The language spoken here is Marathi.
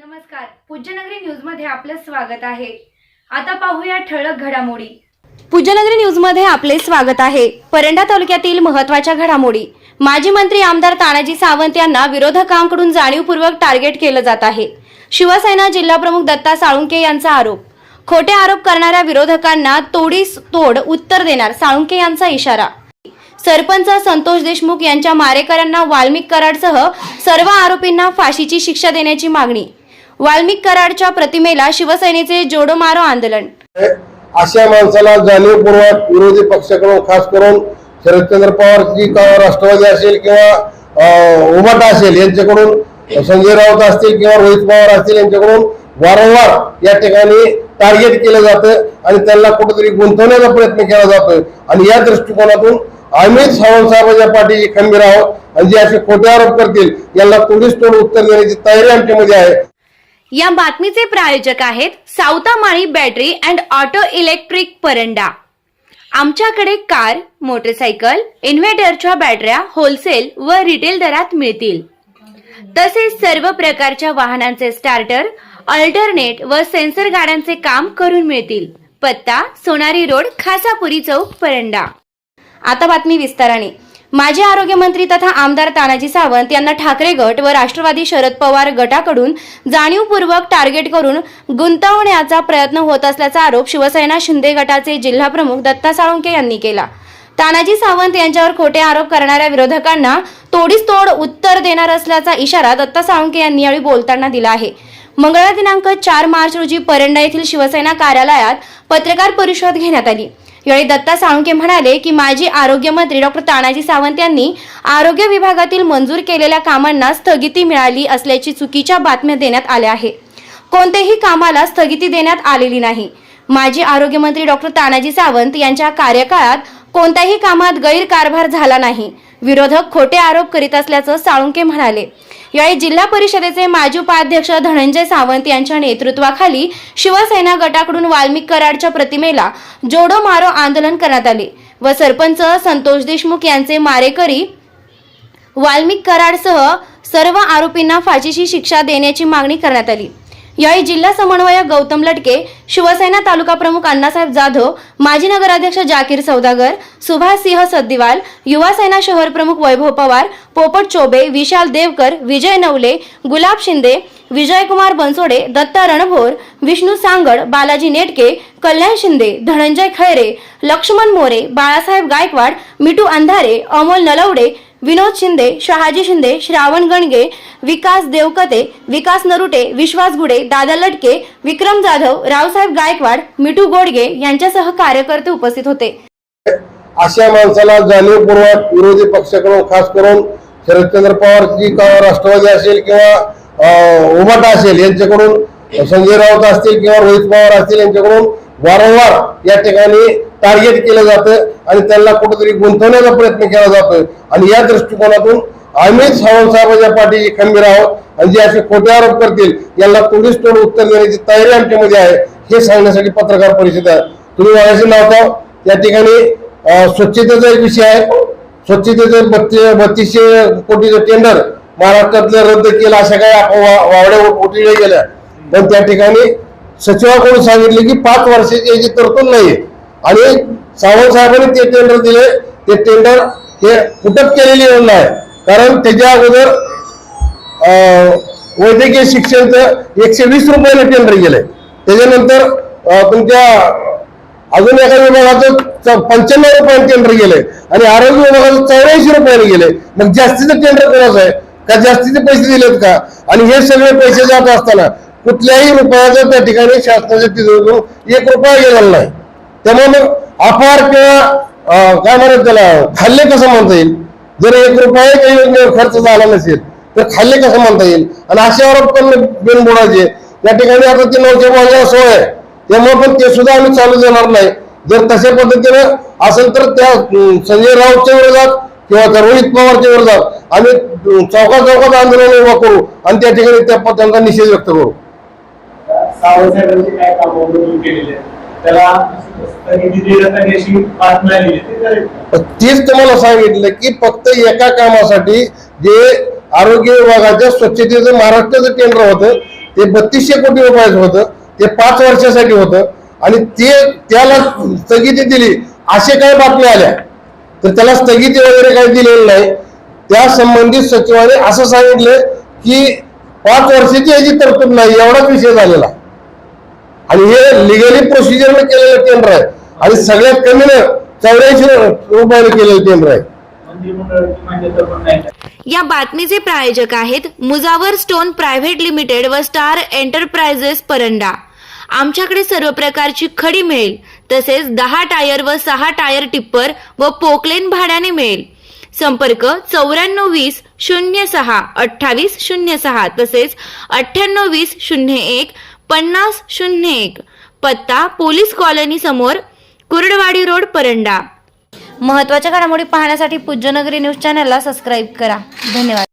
नमस्कार. पूज्यनगरी न्यूजमध्ये आपलं स्वागत आहे. आता पाहूया ठळक घडामोडी. पूज्यनगरी न्यूजमध्ये आपले स्वागत आहे. परंडा तालुक्यातील महत्त्वाच्या घडामोडी. माजी मंत्री आमदार तानाजी सावंत यांना विरोधकांकडून जाणीवपूर्वक टार्गेट केलं जात आहे. शिवसेना जिल्हाप्रमुख दत्ता साळुंके यांचा आरोप. खोटे आरोप करणाऱ्या विरोधकांना तोडीस तोड उत्तर देणार साळुंके यांचा इशारा. सरपंच संतोष देशमुख यांच्या मारेकऱ्यांना वाल्मिक कराडसह सर्व आरोपींना फाशीची शिक्षा देण्याची मागणी. वाल्मिक कराडच्या प्रतिमेला शिवसेनेचे जोडो मारो आंदोलन. अशा माणसाला जाणीवपूर्वक विरोधी पक्षाकडून खास करून शरदचंद्र पवार जी राष्ट्रवादी असेल किंवा अं, उभाटा असेल यांच्याकडून संजय राऊत असतील किंवा रोहित पवार असतील यांच्याकडून वारंवार या ठिकाणी टार्गेट केलं जातं आणि त्यांना कुठेतरी गुंतवण्याचा प्रयत्न केला जातोय. आणि या दृष्टिकोनातून आम्ही सावंतसाहेबांच्या पाठीशी खंबीर आहोत आणि जे असे खोटे आरोप करतील यांना तोडीस तोड उत्तर देण्याची तयारी आमच्यामध्ये आहे. या बातमीचे प्रायोजक आहेत Savatamali battery and auto electric Paranda. आमच्याकडे कार मोटरसायकल इन्व्हर्टरच्या बॅटऱ्या होलसेल व रिटेल दरात मिळतील. तसेच सर्व प्रकारच्या वाहनांचे स्टार्टर अल्टरनेट व सेन्सर गाड्यांचे काम करून मिळतील. पत्ता सोनारी रोड खासापुरी चौक परंडा. आता बातमी विस्ताराने. माजी आरोग्यमंत्री तथा आमदार तानाजी सावंत यांना ठाकरे गट व राष्ट्रवादी शरद पवार गटाकडून जाणीवपूर्वक टार्गेट करून गुंतवण्याचा प्रयत्न होत असल्याचा आरोप शिवसेना शिंदे गटाचे जिल्हाप्रमुख दत्ता साळुंके यांनी केला. तानाजी सावंत यांच्यावर खोटे आरोप करणाऱ्या विरोधकांना तोडीस तोड उत्तर देणार असल्याचा इशारा दत्ता साळुंके यांनी यावेळी बोलताना दिला आहे. मंगळवार दिनांक चार मार्च रोजी परंडा येथील शिवसेना कार्यालयात पत्रकार परिषद घेण्यात आली. यावेळी दत्ता साळुंके म्हणाले की माजी आरोग्यमंत्री डॉक्टर तानाजी सावंत यांनी आरोग्य विभागातील मंजूर केलेल्या कामांना स्थगिती मिळाली असल्याची चुकीच्या बातम्या देण्यात आल्या आहे. कोणत्याही कामाला स्थगिती देण्यात आलेली नाही. माजी आरोग्यमंत्री डॉक्टर तानाजी सावंत यांच्या कार्यकाळात कोणत्याही कामात गैरकारभार झाला नाही. विरोधक खोटे आरोप करीत असल्याचं साळुंके म्हणाले. यावेळी जिल्हा परिषदेचे माजी उपाध्यक्ष धनंजय सावंत यांच्या नेतृत्वाखाली शिवसेना गटाकडून वाल्मिक कराडच्या प्रतिमेला जोडो मारो आंदोलन करण्यात आले व सरपंच संतोष देशमुख यांचे मारेकरी वाल्मिक कराडसह सर्व आरोपींना फाशीची शिक्षा देण्याची मागणी करण्यात आली. यावेळी जिल्हा समन्वयक गौतम लटके शिवसेना तालुका प्रमुख अण्णासाहेब जाधव माजी नगराध्यक्ष जाकीर सौदागर सुभाष सिंह सद्दिवाल युवा सेना शहर प्रमुख वैभव पवार पोपट चोबे विशाल देवकर विजय नवले गुलाब शिंदे विजयकुमार बनसोडे दत्ता रणभोर विष्णू सांगड बालाजी नेटके कल्याण शिंदे धनंजय खैरे लक्ष्मण मोरे बाळासाहेब गायकवाड मिठू अंधारे अमोल नलवडे विनोद शिंदे शहाजी शिंदे श्रावण गणगे विकास देवकते विकास नरुटे विश्वास गुडे दादा लटके विक्रम जाधव रावसाहेब गायकवाड मिठू गोडगे यांच्यासह कार्यकर्ते उपस्थित होते. अशा माणसाला जाणीवपूर्वक विरोधी पक्षाकडून खास करून शरदचंद्र पवार जी का राष्ट्रवादी असेल किंवा अं, उभाटा असेल यांच्याकडून संजय राऊत असतील किंवा रोहित पवार असतील यांच्याकडून वारंवार या ठिकाणी टार्गेट केलं जातं. आणि त्यांना कुठेतरी गुंतवण्याचा प्रयत्न केला जातोय. आणि या दृष्टिकोनातून आम्ही सावंतसाहेबांच्या पाठीशी खंबीर आहोत. आणि जे असे खोटे आरोप करतील यांना तोडीस तोड उत्तर देण्याची तयारी आमच्यामध्ये आहे हे सांगण्यासाठी पत्रकार परिषद आहे. तुम्ही मागाशी लावता या ठिकाणी स्वच्छतेचा एक विषय आहे. स्वच्छतेचं बत्ती बत्तीसशे कोटीचं टेंडर महाराष्ट्रातलं रद्द केलं अशा काही वावड्या उठल्या गेल्या. पण त्या ठिकाणी सचिवाकडून सांगितले की पाच वर्षाची याची तरतूद नाही आणि सावंत साहेबांनी ते टेंडर दिले. ते टेंडर हे फुटत केलेली नाही कारण त्याच्या अगोदर अं, वैद्यकीय शिक्षणचं एकशे वीस रुपयाला टेंडर गेले. त्याच्यानंतर तुमच्या अजून एका विभागाचं च- पंच्याण्णव रुपयाने टेंडर गेले. आणि आरोग्य विभागाचं चौऱ्याऐंशी रुपयाने गेले. मग जास्तीचं टेंडर कोणाचं आहे? का जास्तीचे पैसे दिलेत का? आणि हे सगळे पैसे जात असताना कुठल्याही रुपयाचा त्या ठिकाणी शासनाच्या तिजोरीतून एक रुपया गेलेला नाही. त्यामुळे मग अपार किंवा काय म्हणत त्याला खाल्ले कसं म्हणता येईल? जर एक रुपया काही योजनेवर खर्च झाला नसेल तर खाल्ले कसं म्हणता येईल? आणि असे आरोप बिन बुडायचे या ठिकाणी आता ते नौके माझ्या सोय आहे. त्यामुळे पण ते सुद्धा आम्ही चालू देणार नाही. जर तशा पद्धतीनं असेल तर त्या संजय राऊतच्या विरोधात किंवा त्या रोहित पवारच्या विरोधात आम्ही चौका चौकात चौकात आंदोलन उभा करू आणि त्या ठिकाणी त्या त्यांचा निषेध व्यक्त करू. तेच तुम्हाला सांगितलं की फक्त एका कामासाठी जे आरोग्य विभागाच्या स्वच्छतेचं महाराष्ट्राचं केंद्र होतं ते बत्तीसशे कोटी रुपयाचं होतं ते पाच वर्षासाठी होतं आणि ते त्याला स्थगिती दिली असे काय बातम्या आल्या. तर त्याला स्थगिती वगैरे काही दिलेली नाही. त्या संबंधित सचिवाने असं सांगितलं की पाच वर्षाची याची तरतूद नाही एवढाच विषय झालेला. आणि हे लिगली प्रोसिजरने केलेलं टेंडर आहे. आणि सगळ्यात कमी चौऱ्याऐंशी रुपयाने केलेलं टेंडर आहे. या बातमीचे प्रायोजक आहेत मुजावर स्टोन प्रायव्हेट लिमिटेड व स्टार एंटरप्राइजेस परंडा. आमच्याकडे सर्व प्रकारची खडी मिळेल तसेच दहा टायर व सहा टायर टिप्पर व पोकलेन भाड्याने मिळेल. संपर्क चौऱ्याण्णव वीस शून्य सहा अठ्ठावीस शून्य सहा तसेच अठ्ठ्याण्णव वीस शून्य एक पन्नास शून्य एक. पत्ता पोलीस कॉलनी समोर कुर्डवाडी रोड परंडा. महत्त्वाच्या घडामोडी पाहण्यासाठी पूज्यनगरी न्यूज चॅनलला सबस्क्राईब करा. धन्यवाद.